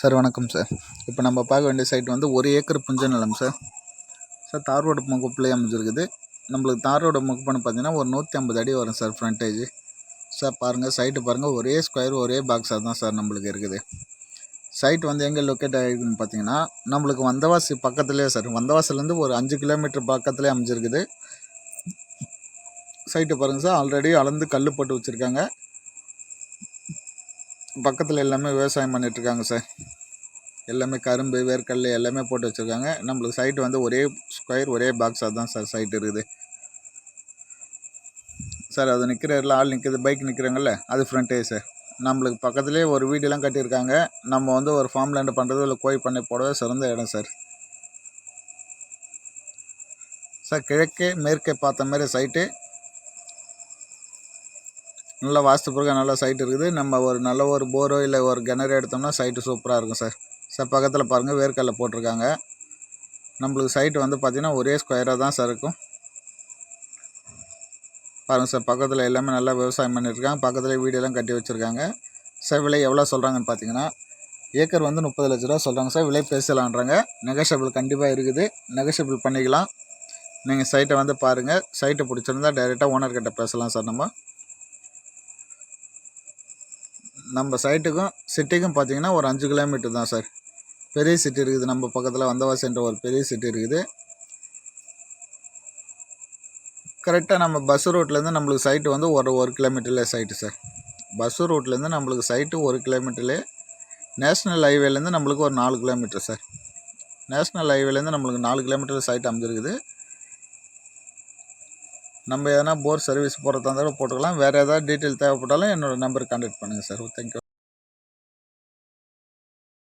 Sir வணக்கம் sir. இப்போ நம்ம பார்க்க வேண்டிய சைட் வந்து ஒரு ஏக்கர் புஞ்ச நிலம் சார். சார் தார் ரோடு முகப்புலேயே அமைஞ்சிருக்குது. நம்மளுக்கு தார் ரோடு முகப்புன்னு பார்த்தீங்கன்னா ஒரு நூற்றி ஐம்பது அடி வரும் சார் ஃப்ரண்டேஜ் சார் பாருங்கள் சைட்டு பாருங்கள் ஒரே ஸ்கொயர் ஒரே பாக்ஸாக தான் சார் நம்மளுக்கு இருக்குது. சைட் வந்து எங்கே லொக்கேட் ஆகிருக்குன்னு பார்த்தீங்கன்னா நம்மளுக்கு வந்தவாசி பக்கத்துலேயே சார். வந்தவாசிலேருந்து ஒரு அஞ்சு கிலோமீட்டர் பக்கத்துலேயே அமைஞ்சிருக்குது. சைட்டு பாருங்கள் சார் ஆல்ரெடி அளந்து கல் போட்டு வச்சுருக்காங்க. பக்கத்தில் எல்லாமே விவசாயம் பண்ணிகிட்ருக்காங்க சார். எல்லாமே கரும்பு வேர்க்கடலை எல்லாமே போட்டு வச்சுருக்காங்க. நம்மளுக்கு சைட்டு வந்து ஒரே ஸ்கொயர் ஒரே பாக்ஸாக தான் சார் சைட் இருக்குது. சார் அது நிற்கிற ஆள் நிற்கிது பைக் நிற்கிறாங்கல்ல அது ஃப்ரண்ட்டே சார் நம்மளுக்கு பக்கத்துலேயே ஒரு வீடெல்லாம் கட்டியிருக்காங்க. நம்ம வந்து ஒரு ஃபார்ம் லேண்டு பண்ணுறது இல்லை கோழி பண்ணை போடவே சிறந்த இடம் சார் சார் கிழக்கே மேற்கே பார்த்த மாதிரி சைட்டு நல்லா வாஸ்து பிறகு நல்ல சைட் இருக்குது. நம்ம ஒரு நல்ல ஒரு போரோ இல்லை ஒரு கிணறு எடுத்தோம்னா சைட்டு சூப்பராக இருக்கும் சார் சார் பக்கத்தில் பாருங்கள் வேர்க்கடலை போட்டிருக்காங்க. நம்மளுக்கு சைட்டு வந்து பார்த்திங்கன்னா ஒரே ஸ்கொயராக தான் சார் இருக்கும். பாருங்கள் சார் பக்கத்தில் எல்லாமே நல்லா விவசாயம் பண்ணியிருக்காங்க பக்கத்தில் வீடெல்லாம் கட்டி வச்சுருக்காங்க. சார் விலை எவ்வளோ சொல்கிறாங்கன்னு பார்த்தீங்கன்னா ஏக்கர் வந்து முப்பது லட்ச ரூபா சொல்கிறாங்க சார். விலை பேசலான்றாங்க. நெகஷபிள் கண்டிப்பாக இருக்குது. நெகஷபிள் பண்ணிக்கலாம். நீங்கள் சைட்டை வந்து பாருங்கள் சைட்டை பிடிச்சிருந்தா டைரெக்டாக ஓனர்கிட்ட பேசலாம் சார் நம்ம. நம்ம சைட்டுக்கும் சிட்டிக்கும் பார்த்தீங்கன்னா ஒரு அஞ்சு கிலோமீட்டர் தான் சார் பெரிய சிட்டி இருக்குது. நம்ம பக்கத்தில் வந்தவாசின்ற ஒரு பெரிய சிட்டி இருக்குது. கரெக்டாக நம்ம பஸ் ரூட்லேருந்து நம்மளுக்கு சைட்டு வந்து ஒரு ஒரு கிலோமீட்டர்லேயே சைட்டு சார் பஸ் ரூட்லேருந்து நம்மளுக்கு சைட்டு ஒரு கிலோமீட்டர்லேயே நேஷ்னல் ஹைவேலேருந்து நம்மளுக்கு ஒரு நாலு கிலோமீட்டர் சார் நேஷ்னல் ஹைவேலேருந்து நம்மளுக்கு நாலு கிலோமீட்டர் சைட் அமைஞ்சிருக்குது. நம்ம எதனா போர் சர்வீஸ் போகிறதா இருந்தாலும் போட்டுக்கலாம். வேறு ஏதாவது டீட்டெயில் தேவைப்பட்டாலும் என்னோடய நம்பருக்கு கான்டெக்ட் பண்ணுங்கள் சார் தேங்க்யூ